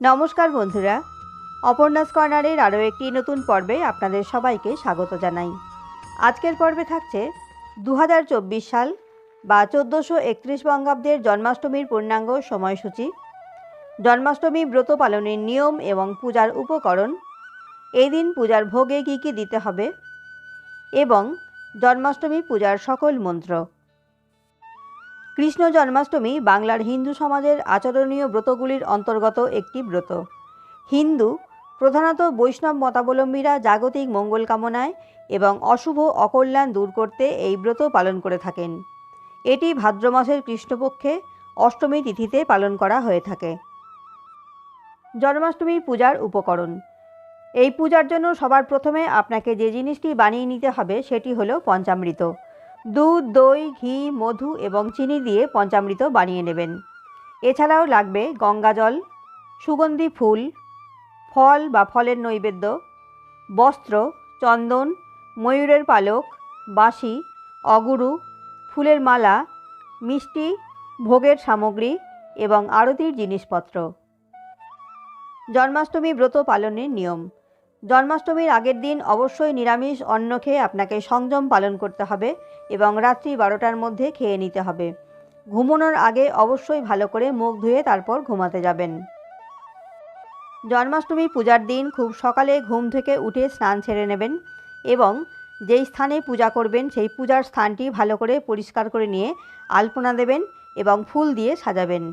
নমস্কার বন্ধুরা। অপর্ণাস কর্নারের আরও একটি নতুন পর্বে আপনাদের সবাইকে স্বাগত জানাই। আজকের পর্বে থাকছে দু হাজার চব্বিশ সাল বা চোদ্দোশো একত্রিশ বঙ্গাব্দের জন্মাষ্টমীর পূর্ণাঙ্গ সময়সূচি। জন্মাষ্টমী ব্রত পালনের নিয়ম এবং পূজার উপকরণ। এই দিন পূজার ভোগে কী কী দিতে হবে এবং জন্মাষ্টমী পূজার সকল মন্ত্র। কৃষ্ণ জন্মাষ্টমী বাংলার হিন্দু সমাজের আচরণীয় ব্রতগুলির অন্তর্গত একটি ব্রত। হিন্দু, প্রধানত বৈষ্ণব মতাবলম্বীরা জাগতিক মঙ্গল কামনায় এবং অশুভ অকল্যাণ দূর করতে এই ব্রত পালন করে থাকেন। এটি ভাদ্র মাসের কৃষ্ণপক্ষে অষ্টমী তিথিতে পালন করা হয়ে থাকে। জন্মাষ্টমী পূজার উপকরণ। এই পূজার জন্য সবার প্রথমে আপনাকে যে জিনিসটি বানিয়ে নিতে হবে সেটি হলো পঞ্চামৃত। দুধ, দই, ঘি, মধু এবং চিনি দিয়ে পঞ্চামৃত বানিয়ে নেবেন। এছাড়াও লাগবে গঙ্গা জল, সুগন্ধি ফুল, ফল বা ফলের নৈবেদ্য, বস্ত্র, চন্দন, ময়ূরের পালক, বাঁশি, অগুরু, ফুলের মালা, মিষ্টি, ভোগের সামগ্রী এবং আরতির জিনিসপত্র। জন্মাষ্টমী ব্রত পালনের নিয়ম। জন্মাষ্টমীর আগের দিন অবশ্যই নিরামিষ অন্ন খেয়ে আপনাকে সংযম পালন করতে হবে এবং রাত্রি বারোটার মধ্যে খেয়ে নিতে হবে। ঘুমানোর আগে অবশ্যই ভালো করে মুখ ধুয়ে তারপর ঘুমাতে যাবেন। জন্মাষ্টমী পূজার দিন খুব সকালে ঘুম থেকে উঠে স্নান ছেড়ে নেবেন এবং যেই স্থানে পূজা করবেন সেই পূজার স্থানটি ভালো করে পরিষ্কার করে নিয়ে আলপনা দেবেন এবং ফুল দিয়ে সাজাবেন।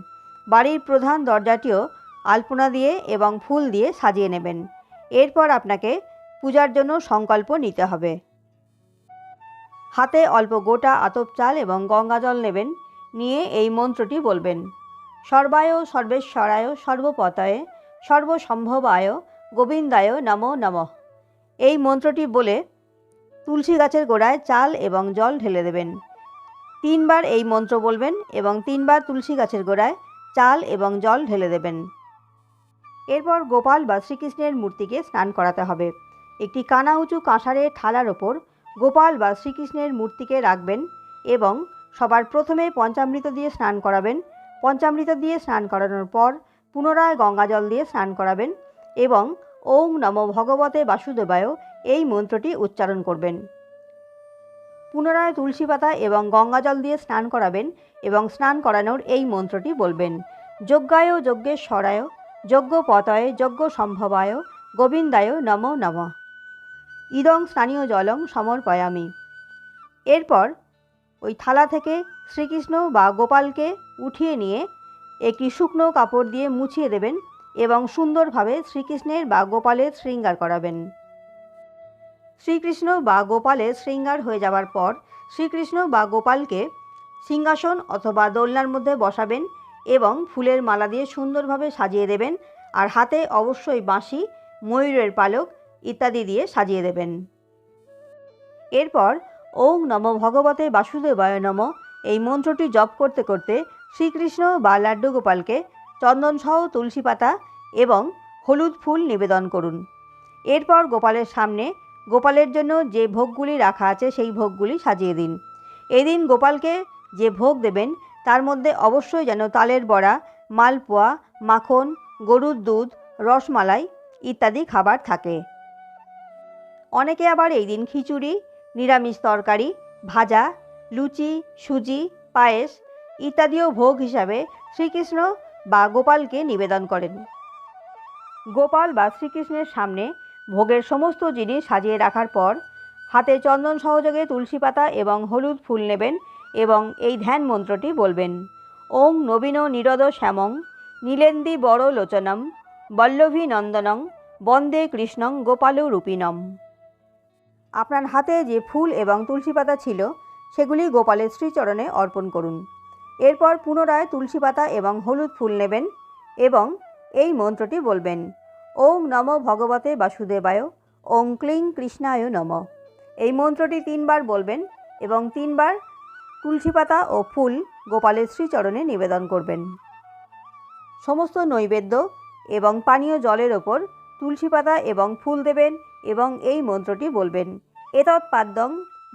বাড়ির প্রধান দরজাটিও আলপনা দিয়ে এবং ফুল দিয়ে সাজিয়ে নেবেন। এরপর আপনাকে পূজার জন্য সংকল্প নিতে হবে। হাতে অল্প গোটা আতপ চাল এবং গঙ্গা জল নেবেন, নিয়ে এই মন্ত্রটি বলবেন। সর্বায় সর্বেশ্বরায় সর্বপতয়ে সর্বসম্ভবায় গোবিন্দায় নমো নমঃ। এই মন্ত্রটি বলে তুলসী গাছের গোড়ায় চাল এবং জল ঢেলে দেবেন। তিনবার এই মন্ত্র বলবেন এবং তিনবার তুলসী গাছের গোড়ায় চাল এবং জল ঢেলে দেবেন। এরপর গোপাল বা শ্রীকৃষ্ণের মূর্তিকে স্নান করাতে হবে। একটি কানা উঁচু কাঁসারের থালার ওপর গোপাল বা শ্রীকৃষ্ণের মূর্তিকে রাখবেন এবং সবার প্রথমে পঞ্চামৃত দিয়ে স্নান করাবেন। পঞ্চামৃত দিয়ে স্নান করানোর পর পুনরায় গঙ্গা জল দিয়ে স্নান করাবেন এবং ওং নম ভগবতে বাসুদেবায় এই মন্ত্রটি উচ্চারণ করবেন। পুনরায় তুলসী পাতা এবং গঙ্গা জল দিয়ে স্নান করাবেন এবং স্নান করানোর এই মন্ত্রটি বলবেন। যজ্ঞায় যজ্ঞেশ্বরায় যজ্ঞ পতয়ে যজ্ঞ সম্ভবায় গোবিন্দায় নম নম। ইদং স্থানীয় জলং সমর্পয়ামি। এরপর ওই থালা থেকে শ্রীকৃষ্ণ বা গোপালকে উঠিয়ে নিয়ে একটি শুকনো কাপড় দিয়ে মুছিয়ে দেবেন এবং সুন্দরভাবে শ্রীকৃষ্ণের বা গোপালের শৃঙ্গার করাবেন। শ্রীকৃষ্ণ বা গোপালের শৃঙ্গার হয়ে যাওয়ার পর শ্রীকৃষ্ণ বা গোপালকে সিংহাসন অথবা দোলনার মধ্যে বসাবেন এবং ফুলের মালা দিয়ে সুন্দরভাবে সাজিয়ে দেবেন। আর হাতে অবশ্যই বাঁশি, ময়ূরের পালক ইত্যাদি দিয়ে সাজিয়ে দেবেন। এরপর ওং নম ভগবতে বাসুদেবায় নম। এই মন্ত্রটি জপ করতে করতে শ্রীকৃষ্ণ বা লাড্ডু গোপালকে চন্দনসহ তুলসী পাতা এবং হলুদ ফুল নিবেদন করুন। এরপর গোপালের সামনে গোপালের জন্য যে ভোগগুলি রাখা আছে সেই ভোগগুলি সাজিয়ে দিন। এদিন গোপালকে যে ভোগ দেবেন তার মধ্যে অবশ্যই যেন তালের বড়া, মালপোয়া, মাখন, গরুর দুধ, রসমালাই ইত্যাদি খাবার থাকে। অনেকে আবার এই দিন খিচুড়ি, নিরামিষ তরকারি, ভাজা, লুচি, সুজি, পায়েস ইত্যাদিও ভোগ হিসাবে শ্রীকৃষ্ণ বা গোপালকে নিবেদন করেন। গোপাল বা শ্রীকৃষ্ণের সামনে ভোগের সমস্ত জিনিস সাজিয়ে রাখার পর হাতে চন্দন সহযোগে তুলসী পাতা এবং হলুদ ফুল নেবেন এবং এই ধ্যান মন্ত্রটি বলবেন, ওং নবীন নিরদ শ্যামং, নীলেন্দি বড় লোচনম, বল্লভী নন্দনং, বন্দে কৃষ্ণং গোপাল রূপিণম। আপনার হাতে যে ফুল এবং তুলসী পাতা ছিল, সেগুলি গোপালের শ্রীচরণে অর্পণ করুন। এরপর পুনরায় তুলসী পাতা এবং হলুদ ফুল নেবেন এবং এই মন্ত্রটি বলবেন, ওং নম ভগবতে বাসুদেবায়, ওং ক্লিং কৃষ্ণায় নম। এই মন্ত্রটি তিনবার বলবেন এবং তিনবার তুলসী পাতা ও ফুল গোপালের শ্রীচরণে নিবেদন করবেন। সমস্ত নৈবেদ্য এবং পানীয় জলের ওপর তুলসী পাতা এবং ফুল দেবেন এবং এই মন্ত্রটি বলবেন। এতৎ পাদ্যং,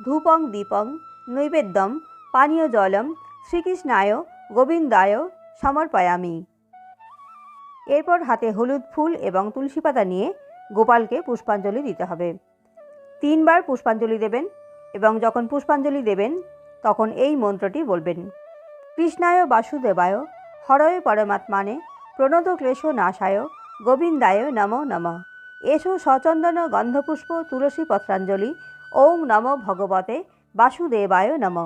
ধূপং, দীপং, নৈবেদ্যম, পানীয় জলম, শ্রীকৃষ্ণায় গোবিন্দায় সমর্পয়ামি। এরপর হাতে হলুদ ফুল এবং তুলসী পাতা নিয়ে গোপালকে পুষ্পাঞ্জলি দিতে হবে। তিনবার পুষ্পাঞ্জলি দেবেন এবং যখন পুষ্পাঞ্জলি দেবেন তখন এই মন্ত্রটি বলবেন, কৃষ্ণায় বাসুদেবায়, হরয় পরমাত্মানে প্রণত ক্লেশ নাশায়, গোবিন্দায় নম নম। এসো সচন্দন গন্ধপুষ্প তুলসী পত্রাঞ্জলি, ওম নম ভগবতে বাসুদেবায় নম।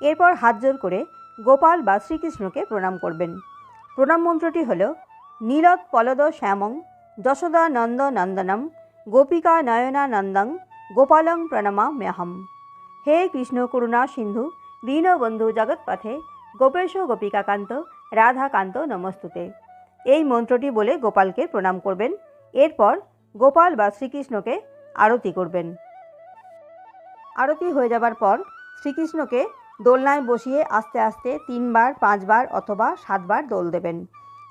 এরপর হাত জোর করে গোপাল বা শ্রীকৃষ্ণকে প্রণাম করবেন। প্রণাম মন্ত্রটি হল নীলত পলদ শ্যামং, যশোদা নন্দ নন্দনম, গোপিকা নয়না নন্দং গোপালং প্রণমা মেহম হে কৃষ্ণ করুণা সিন্ধু, দীনবন্ধু জগৎপথে, গোপেশ গোপিকাকান্ত, রাধাকান্ত নমস্তুতে। এই মন্ত্রটি বলে গোপালকে প্রণাম করবেন। এরপর গোপাল বা শ্রীকৃষ্ণকে আরতি করবেন। আরতি হয়ে যাবার পর শ্রীকৃষ্ণকে দোলনায় বসিয়ে আস্তে আস্তে তিনবার, পাঁচবার অথবা সাতবার দোল দেবেন।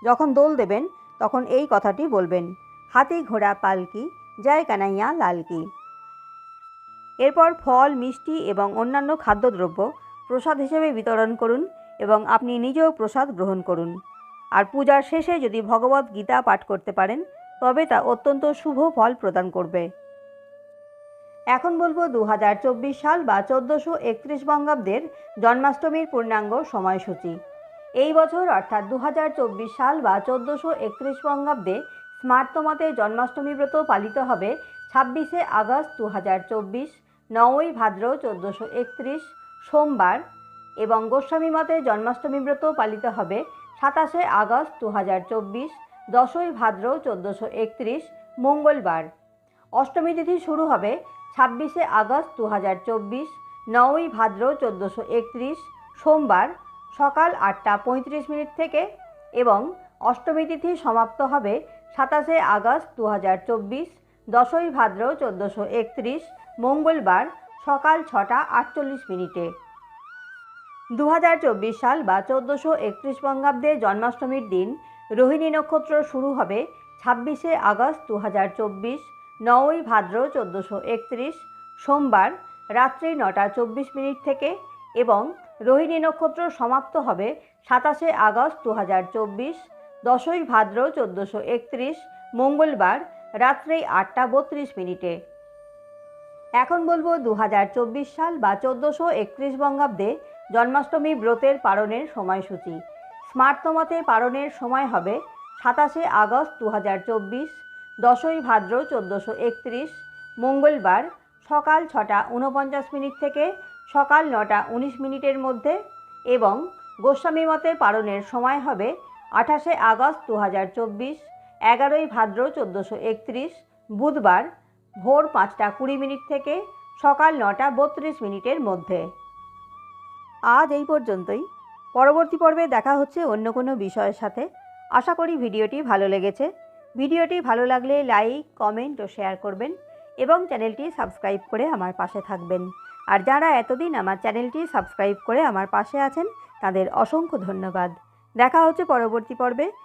যখন দোল দেবেন, তখন এই কথাটি বলবেন, হাতি ঘোড়া পালকি, জয় কানাইয়া লালকি। এরপর ফল, মিষ্টি এবং অন্যান্য খাদ্যদ্রব্য প্রসাদ হিসেবে বিতরণ করুন এবং আপনি নিজেও প্রসাদ গ্রহণ করুন। আর পূজার শেষে যদি ভগবত গীতা পাঠ করতে পারেন, তবে তা অত্যন্ত শুভ ফল প্রদান করবে। এখন বলব দু হাজার চব্বিশ সাল বা চোদ্দোশো একত্রিশ বঙ্গাব্দের জন্মাষ্টমীর পূর্ণাঙ্গ সময়সূচি। এই বছর অর্থাৎ দু হাজার চব্বিশ সাল বা চোদ্দোশো একত্রিশ বঙ্গাব্দে স্মার্তমতে জন্মাষ্টমী ব্রত পালিত হবে ছাব্বিশে আগস্ট দু হাজার চব্বিশ। নয়ই ভাদ্র চোদ্দোশো একত্রিশ, সোমবার এবং গোস্বামী মতে জন্মাষ্টমী ব্রত পালিত হবে সাতাশে আগস্ট দু হাজার চব্বিশ, দশই ভাদ্র চোদ্দোশো একত্রিশ, মঙ্গলবার। অষ্টমী তিথি শুরু হবে ছাব্বিশে আগস্ট দু হাজার চব্বিশ নয়ই ভাদ্র চোদ্দোশো একত্রিশ, সোমবার সকাল আটটা পঁয়ত্রিশ মিনিট থেকে এবং অষ্টমী তিথি সমাপ্ত হবে সাতাশে আগস্ট দু হাজার চব্বিশ দশই ভাদ্র চোদ্দোশো একত্রিশ, মঙ্গলবার সকাল ছটা আটচল্লিশ মিনিটে। দু হাজার চব্বিশ সাল বা চোদ্দোশো একত্রিশ বঙ্গাব্দে জন্মাষ্টমীর দিন রোহিণী নক্ষত্র শুরু হবে ছাব্বিশে আগস্ট দু হাজার চব্বিশ নয়ই ভাদ্র চোদ্দোশো একত্রিশ, সোমবার রাত্রি নটা চব্বিশ মিনিট থেকে এবং রোহিণী নক্ষত্র সমাপ্ত হবে সাতাশে আগস্ট দু হাজার চব্বিশ, দশই ভাদ্র চোদ্দোশো একত্রিশ, মঙ্গলবার রাত্রি আটটা বত্রিশ মিনিটে। এখন বলব দু হাজার চব্বিশ সাল বা চোদ্দোশো একত্রিশ বঙ্গাব্দে জন্মাষ্টমী ব্রতের পালনের সময়সূচি। স্মার্তমতে পালনের সময় হবে সাতাশে আগস্ট দু হাজার চব্বিশ, দশই ভাদ্র চোদ্দোশো একত্রিশ, মঙ্গলবার সকাল ছটা উনপঞ্চাশ মিনিট থেকে সকাল নটা উনিশ মিনিটের মধ্যে এবং গোস্বামী মতে পালনের সময় হবে আঠাশে আগস্ট দু হাজার চব্বিশ এগারোই ভাদ্র চোদ্দোশো একত্রিশ, বুধবার ভোর পাঁচটা কুড়ি মিনিট থেকে সকাল নটা বত্রিশ মিনিটের মধ্যে। আজ এই পর্যন্তই। পরবর্তী পর্বে দেখা হচ্ছে অন্য কোনো বিষয়ের সাথে। আশা করি ভিডিওটি ভালো লেগেছে। ভিডিওটি ভালো লাগলে লাইক, কমেন্ট ও শেয়ার করবেন এবং চ্যানেলটি সাবস্ক্রাইব করে আমার পাশে থাকবেন। আর যারা এতদিন আমার চ্যানেলটি সাবস্ক্রাইব করে আমার পাশে আছেন, তাদের অসংখ্য ধন্যবাদ। দেখা হচ্ছে পরবর্তী পর্বে।